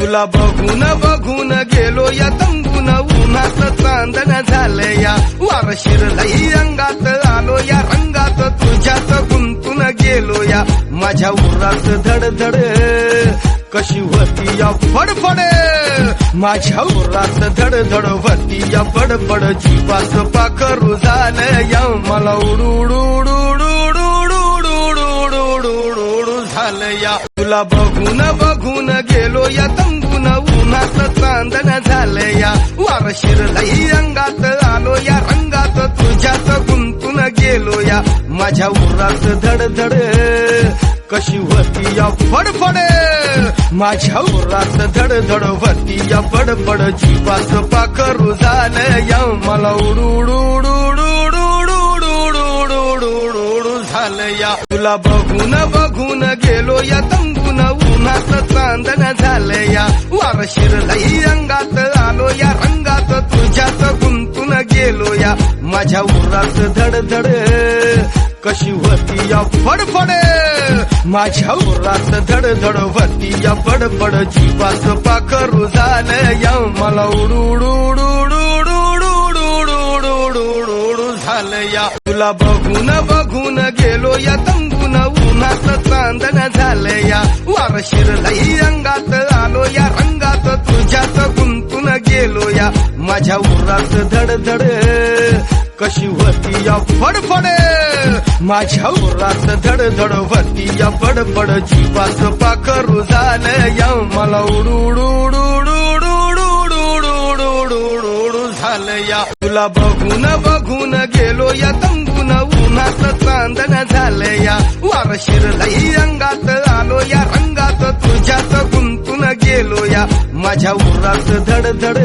तुला बघून बघून गेलो या तंबून. उन्हात चांदण झालं या वार शिरलई अंगात आलो या रंगात. तुझ्यात गुंतून गेलो या माझ्या उरात धडधड. कशी होती या फडफड? माझ्या उरात धडधड होती या फडफड. जीवाच पाखरू झालं या मला उडू उडू उडू. तुला बघून बघून गेलो या तंबून उन्हात चांदण झालं या वार शिरलई अंगात आलो या रंगात तुझ्यात गुंतून गेलो या माझ्या उरात धडधड कशी होती या फडफड माझ्या उरात धडधड होती या फडफड जीवाच पाखरू झालं या मला उडू उडू उडू उडू उडू उडू उडू उडू उडू झालं या तुला बघून बघून झालया वारशीर लई अंगात आलो या रंगात तुझ्यात गुंतून गेलो या माझ्या उरात धडधड कशी होती या फडफड माझ्या उरात धडधड होती या फडफड जीवाच पाखरू झालं या मला उडू झालया झालं या तुला बघून बघून गेलो माझ्या उरात धडधड कशी होती या फडफड माझ्या उरात धडधड होती या फडफड जीवाच पाखरू झालं या मला उडू उडू उडू उडू उडू उडू उडू उडू उडू उडू झालं या तुला बघून बघून गेलो या तंबून उन्हात चांदन झालं या वार शिरलई अंगात आलो या रंगात तुझ्यात गुंतून गेलो या माझ्या उरात धडधड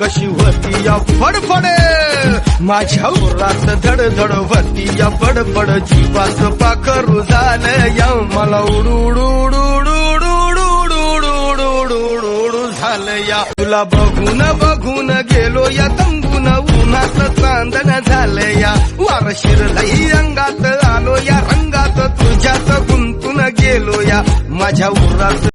कशी होती या फडफडे माझ्या उरात धडधड वरती या फडफड जीवाच पाखरू झालं या मला उडू उडू उडू उडू उडू उडू उडू उडू उडू उडू झालं या तुला बघून बघून गेलो या तंबून उन्हात चांदण झालं या वार शिरलई अंगात आलो या रंगात तुझ्यात गुंतून गेलो या माझ्या उरात